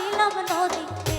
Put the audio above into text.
ছিলাম নদী